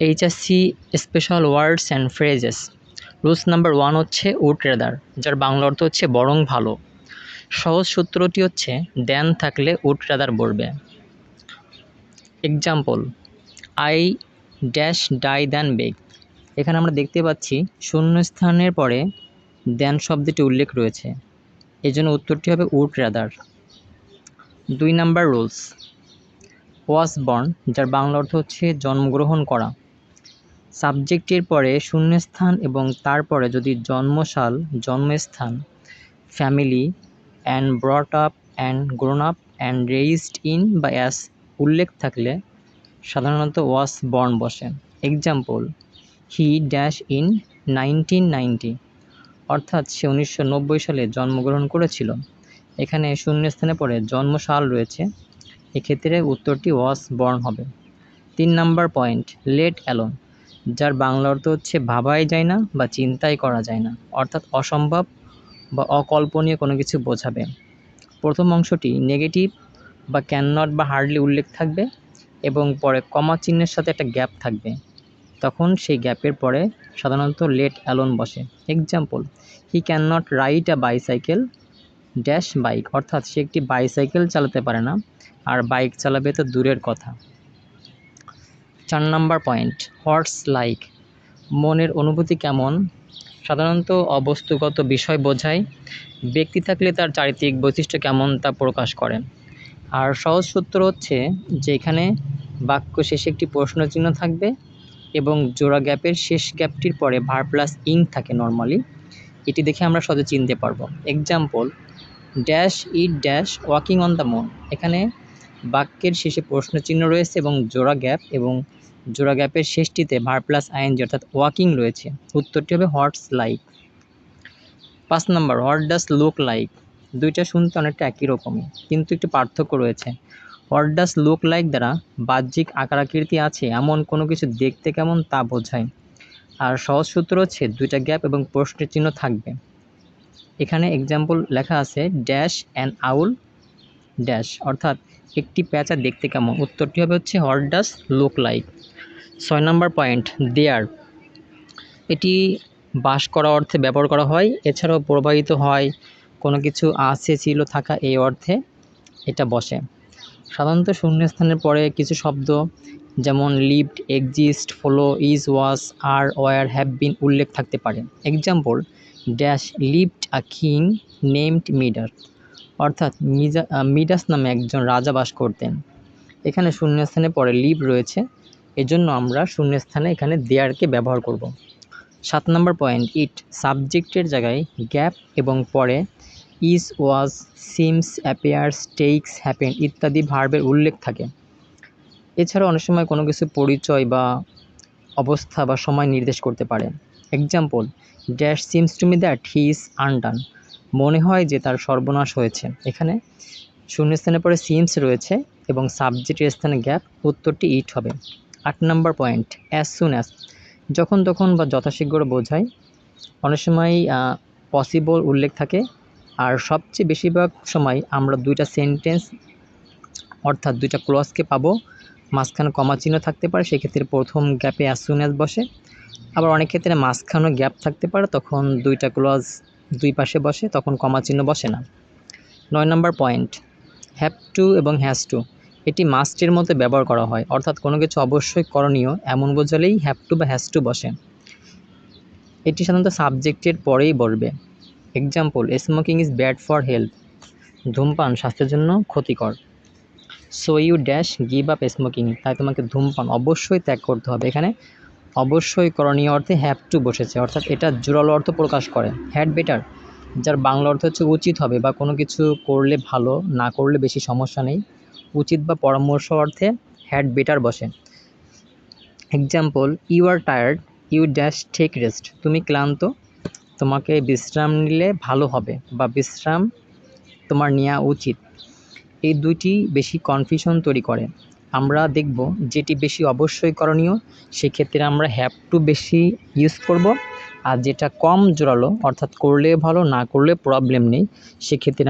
HSC special words and phrases rules number one হচ্ছে would rather যার বাংলা অর্থ হচ্ছে বরং ভালো। সহজ সূত্রটি হচ্ছে, দেন থাকলে উড রেদার বলবে। Example I dash die than beg এখানে আমরা দেখতে পাচ্ছি, শূন্য স্থানের পরে দেন শব্দটি উল্লেখ রয়েছে। এই জন্য উত্তরটি হবে উড রেদার দুই নাম্বার রুলস ওয়াস বর্ন যার বাংলা অর্থ হচ্ছে জন্মগ্রহণ করা। সাবজেক্টের পরে শূন্যস্থান এবং তারপরে যদি জন্মসাল, জন্মস্থান family and brought up and grown up and raised in বা অ্যাস উল্লেখ থাকলে সাধারণত ওয়াস বর্ন বসে। Example he dash in nineteen ninety অর্থাৎ সে উনিশশো নব্বই সালে জন্মগ্রহণ করেছিল। এখানে শূন্যস্থানে পরে জন্মসাল রয়েছে। এক্ষেত্রে উত্তরটি ওয়াস বর্ন হবে। তিন নাম্বার পয়েন্ট লেট অ্যালোন যার বাংলা অর্থ হচ্ছে ভাবাই যায় না বা চিন্তাই করা যায় না, অর্থাৎ অসম্ভব বা অকল্পনীয় কোনো কিছু বোঝাবে। প্রথম অংশটি নেগেটিভ বা ক্যান নট বা হার্ডলি উল্লেখ থাকবে এবং পরে কমা চিহ্নের সাথে একটা গ্যাপ থাকবে। তখন সেই গ্যাপের পরে সাধারণত লেট অ্যালোন বসে। Example he can not ride a bicycle dash bike অর্থাৎ সে একটি বাইসাইকেল চালাতে পারে না, আর বাইক চালাবে তো দূরের কথা। চার নাম্বার পয়েন্ট হর্স লাইক মনের অনুভূতি কেমন? সাধারণত অবস্তুগত বিষয় বোঝায়, ব্যক্তি থাকলে তার চারিত্রিক বৈশিষ্ট্য কেমন তা প্রকাশ করে। আর সহজ সূত্র হচ্ছে যে এখানে বাক্য শেষে একটি প্রশ্নচিহ্ন থাকবে এবং জোড়া গ্যাপের শেষ গ্যাপটির পরে ভার প্লাস ইং থাকে নর্মালি এটি দেখে আমরা সহজে চিনতে পারব। Example dash it dash walking on the moon এখানে বাক্যের শেষে প্রশ্নচিহ্ন রয়েছে এবং জোড়া গ্যাপ এবং জোড়া গ্যাপের শেষটিতে ভার প্লাস আইএনজি অর্থাৎ ওয়াকিং রয়েছে। উত্তরটি হবে হটস লাইক। পাঁচ নম্বর, হোয়াট ডাস লুক লাইক? দুইটা শুনতে অনেকটা একই রকমই, কিন্তু একটু পার্থক্য রয়েছে। হোয়াট ডাস লুক লাইক দ্বারা বাহ্যিক আকার আকৃতি আছে, এমন কোনো কিছু দেখতে কেমন তা বোঝায়। আর সহজ সূত্র হচ্ছে দুইটা গ্যাপ এবং প্রশ্নের চিহ্ন থাকবে। এখানে এক্সাম্পল লেখা আছে ড্যাশ অ্যান্ড আউল ড্যাশ অর্থাৎ একটি প্যাঁচা দেখতে কেমন? উত্তরটি হবে হচ্ছে হোয়াট ডাস লুক লাইক ছয় নম্বর পয়েন্ট দেয়ার এটি বাস করা অর্থে ব্যবহার করা হয়, এছাড়াও প্রবাহিত হয়, কোনো কিছু আছে, ছিল, থাকা এই অর্থে এটা বসে। সাধারণত শূন্যস্থানের পরে কিছু শব্দ যেমন lived exist follow is was are were have been উল্লেখ থাকতে পারে। Example dash lived a king named মিডার অর্থাৎ মিজা মিডাস নামে একজন রাজা বাস করতেন। এখানে শূন্যস্থানে পরে লিভ রয়েছে। এজন্য আমরা শূন্যস্থানে এখানে দেয়ারকে ব্যবহার করব। সাত নম্বর পয়েন্ট, ইট সাবজেক্টের জায়গায় গ্যাপ এবং পরে is, was, seems, appears takes happen ইত্যাদি ভার্বের উল্লেখ থাকে। এছাড়া অনেক সময় কোনো কিছু পরিচয় বা অবস্থা বা সময় নির্দেশ করতে পারে। Example dash seems to me that he is undone মনে হয় যে তার সর্বনাশ হয়েছে। এখানে শূন্যস্থানের পরে সিমস রয়েছে এবং সাবজেক্টের স্থানে গ্যাপ, উত্তরটি ইট হবে। আট নম্বর পয়েন্ট অ্যাজ সুন অ্যাজ যখন তখন বা যথাশীঘ্র বোঝায়। অনেক সময় পসিবল উল্লেখ থাকে। আর সবচেয়ে বেশিরভাগ সময় আমরা দুইটা সেন্টেন্স অর্থাৎ দুইটা ক্লজকে পাবো। মাঝখানে কমা চিহ্ন থাকতে পারে, সেক্ষেত্রে প্রথম গ্যাপে অ্যাজ সুন অ্যাজ বসে। আবার অনেক ক্ষেত্রে মাঝখানেও গ্যাপ থাকতে পারে, তখন দুইটা ক্লজ দুই পাশে বসে, তখন কমা চিহ্ন বসে না। নয় নম্বর পয়েন্ট হ্যাভ টু এবং হ্যাজ টু এটি মাস্টের মতো ব্যবহার করা হয়, অর্থাৎ কোনো কিছু অবশ্যই করণীয়, এমন বোঝালেই হ্যাভ টু বা হ্যাজ টু বসে। এটি সাধারণত সাবজেক্টের পরেই বলবে। Example smoking is bad for health ধূমপান, স্বাস্থ্যের জন্য ক্ষতিকর। So you dash give up smoking তাই তোমাকে ধূমপান অবশ্যই ত্যাগ করতে হবে। এখানে অবশ্যই করণীয় অর্থে হ্যাভ টু বসেছে, অর্থাৎ এটা জোরালো অর্থ প্রকাশ করে। হ্যাড বেটার যার বাংলা অর্থ হচ্ছে উচিত হবে বা কোনো কিছু করলে ভালো, না করলে বেশি সমস্যা নেই। উচিত বা পরামর্শ অর্থে হ্যাড বেটার বসে। Example you are tired you dash take rest তুমি ক্লান্ত, তোমাকে বিশ্রাম নিলে ভালো হবে বা বিশ্রাম তোমার নেওয়া উচিত। এই দুইটি বেশি কনফিউশন তৈরি করে। আমরা দেখব যেটি বেশি অবশ্যই করণীয়, সেক্ষেত্রে আমরা হ্যাভ টু বেশি ইউজ করব। আর যেটা কম জোরালো, অর্থাৎ করলে ভালো, না করলে প্রবলেম নেই, সেক্ষেত্রে